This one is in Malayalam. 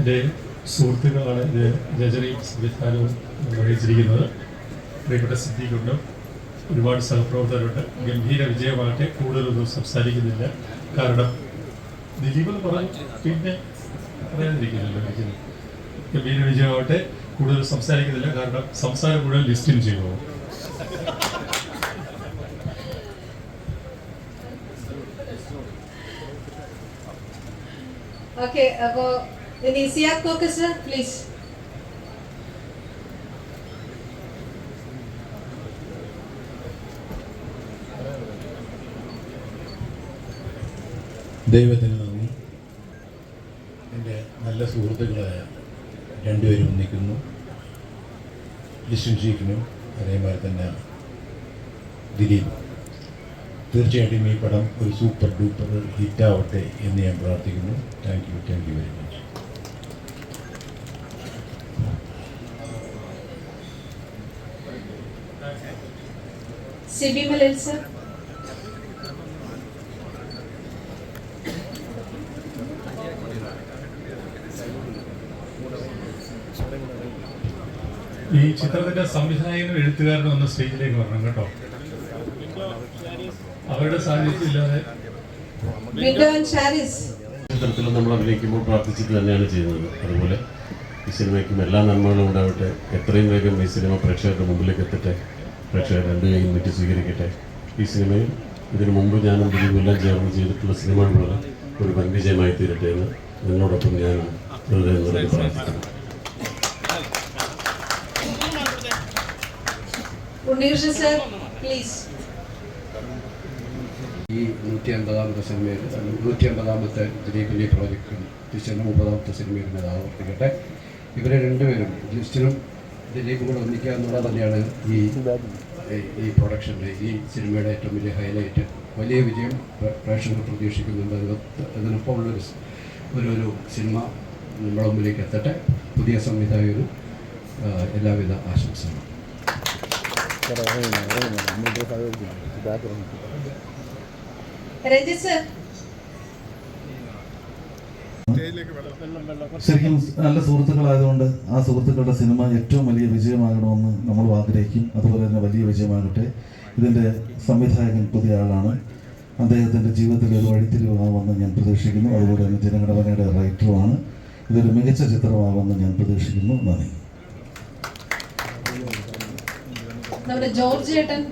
എന്റെ സുഹൃത്തുക്കളാണ് ഇത് രചനയും സംവിധാനവും നിർവഹിച്ചിരിക്കുന്നത് പ്രിയപ്പെട്ട സിദ്ധിക്കുണ്ട് ഒരുപാട് സഹപ്രവർത്തകരുണ്ട്. ഗംഭീര വിജയമാകട്ടെ കൂടുതലൊന്നും സംസാരിക്കുന്നില്ല. കാരണം ദിലീപ് എന്ന് പറഞ്ഞു പിന്നെ പറയാതിരിക്കുന്നില്ല ഒരിക്കലും. ഗംഭീര വിജയമാകട്ടെ കൂടുതൽ സംസാരിക്കുന്നില്ല. കാരണം സംസാരം മുഴുവൻ ലിസ്റ്റിൽ ചെയ്തു. ഓക്കെ അപ്പോ സിയാദ് കോക്കസ് പ്ലീസ് ദൈവത്തിന് നന്ദി. എന്റെ നല്ല സുഹൃത്തുക്കളായ രണ്ടുപേരും ഒന്നിക്കുന്നു. ലിസ്റ്റിൻ ഷീഫിനും അതേമാതിരി തന്നെ ദിലീപ്. തീർച്ചയായിട്ടും ഈ പടം ഒരു സൂപ്പർ ഡൂപ്പർ ഹിറ്റാവട്ടെ എന്ന് ഞാൻ പ്രാർത്ഥിക്കുന്നു. Thank you thank you Sibi Malayil sir. ഈ ചിത്രത്തിന്റെ സംവിധായകനും എഴുത്തുകാരനും ഒന്ന് സ്റ്റേജിലേക്ക് വരണം കേട്ടോ. അവരുടെ സാന്നിധ്യമില്ലാതെ ചിത്രത്തിൽ നമ്മൾ അഭിനയിക്കുമ്പോൾ പ്രാർത്ഥിച്ചിട്ട് തന്നെയാണ് ചെയ്യുന്നത്. അതുപോലെ ഈ സിനിമയ്ക്കും എല്ലാ നന്മകളും ഉണ്ടാവട്ടെ. എത്രയും വേഗം ഈ സിനിമ പ്രേക്ഷകരുടെ മുമ്പിലേക്ക് എത്തട്ടെ. പ്രേക്ഷകർ രണ്ട് കൈ നീട്ടി സ്വീകരിക്കട്ടെ. ഈ സിനിമയിൽ ഇതിനു മുമ്പ് ഞാനും ദിലീപും എല്ലാം ചേർന്ന് ചെയ്തിട്ടുള്ള സിനിമകളുള്ള ഒരു വൻ വിജയമായി തീരട്ടെ എന്ന് നിങ്ങളോടൊപ്പം ഞാൻ ഹൃദയം നിറഞ്ഞ് പ്രാർത്ഥിക്കുന്നു. ഉണ്ണീർഷ സർ പ്ലീസ് ഈ നൂറ്റി അൻപതാമത്തെ സിനിമയിൽ നൂറ്റി അൻപതാമത്തെ ദിലീപിന്റെ പ്രോജക്റ്റും ടീച്ചറിന്റെ മുപ്പതാമത്തെ സിനിമയിൽ ഇത് ആവർത്തിക്കട്ടെ. ഇവരെ രണ്ടുപേരും ലിസ്റ്റിനും ദിലീപും കൂടെ ഒന്നിക്കുക എന്നുള്ളത് തന്നെയാണ് ഈ ഈ പ്രൊഡക്ഷന്റെ ഈ സിനിമയുടെ ഏറ്റവും വലിയ ഹൈലൈറ്റ് വലിയ വിജയം പ്രേ- പ്രേക്ഷകർ പ്രതീക്ഷിക്കുന്നുണ്ട്. അത് അതിനൊപ്പമുള്ളൊരു ഒരു ഒരു സിനിമ നമ്മുടെ മുമ്പിലേക്ക് എത്തട്ടെ. പുതിയ സംവിധായകരും എല്ലാവിധ ആശംസകളും. രഞ്ജിത്ത് സർ ശരിക്കും നല്ല സുഹൃത്തുക്കളായതുകൊണ്ട് ആ സുഹൃത്തുക്കളുടെ സിനിമ ഏറ്റവും വലിയ വിജയമാകണമെന്ന് നമ്മൾ ആഗ്രഹിക്കും. അതുപോലെ തന്നെ വലിയ വിജയമാകട്ടെ. ഇതിന്റെ സംവിധായകൻ പുതിയ ആളാണ്. അദ്ദേഹത്തിന്റെ ജീവിതത്തിൽ ഒരു വഴിത്തിരിവാകുമെന്ന് ഞാൻ പ്രതീക്ഷിക്കുന്നു. അതുപോലെ തന്നെ ജനഗണമനയുടെ റൈറ്ററുമാണ്. ഇതൊരു മികച്ച ചിത്രമാകുമെന്ന് ഞാൻ പ്രതീക്ഷിക്കുന്നു. നന്ദി. നമ്മുടെ ജോർജ് ഏട്ടൻ